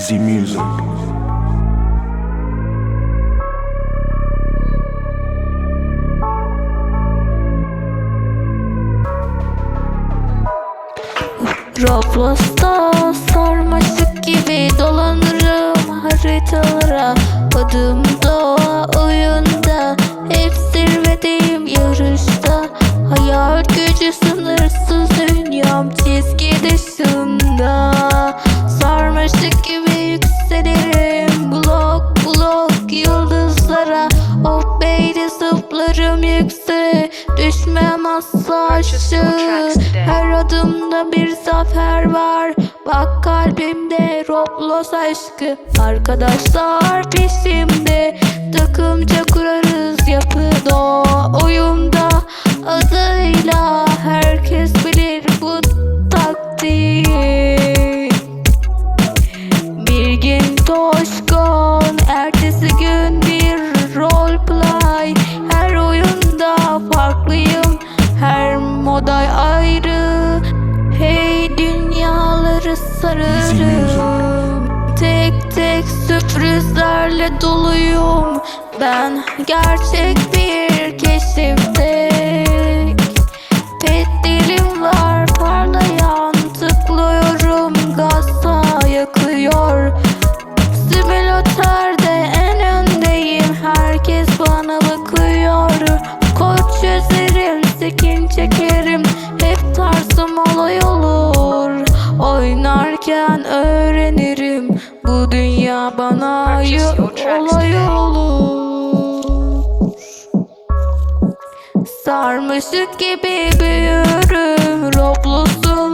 easy music. Roblox'ta sarmaşık gibi dolanırım haritalara Adımda yükseğe düşmem asla Her adımda bir zafer var. Bak kalbimde Roblox aşkı. Arkadaşlar peşimde Takımca kurarız yapıda. Oyunda Adıyla herkes bilir bu taktiği. Bir gün toşkon, sararım. Tek tek sürprizlerle doluyum. Ben gerçek bir keşifte Pet dilim parlayan tıklıyorum. Gazsa yakıyor. Simülatörde en öndeyim. Herkes bana bakıyor. Kod çözerim çekerim. Hep tarzım olay olur Oynarken öğrenirim bu dünya bana ait olay olur. Sarmışık gibi büyürüm Roblox'un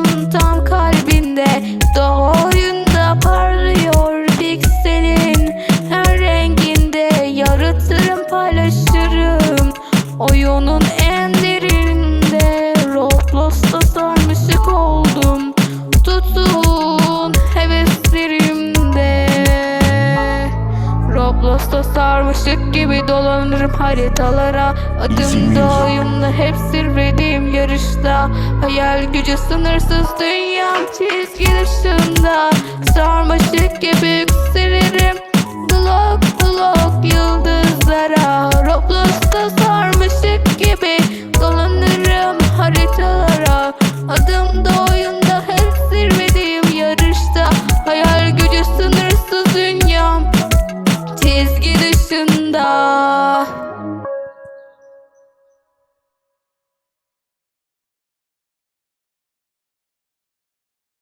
Roblox'ta sarmışık gibi dolanırım haritalara. Adımda oyunla hep zirvedeyim yarışta. Hayal gücü sınırsız dünyam çizgi dışında. Sarmaşık gibi yıldız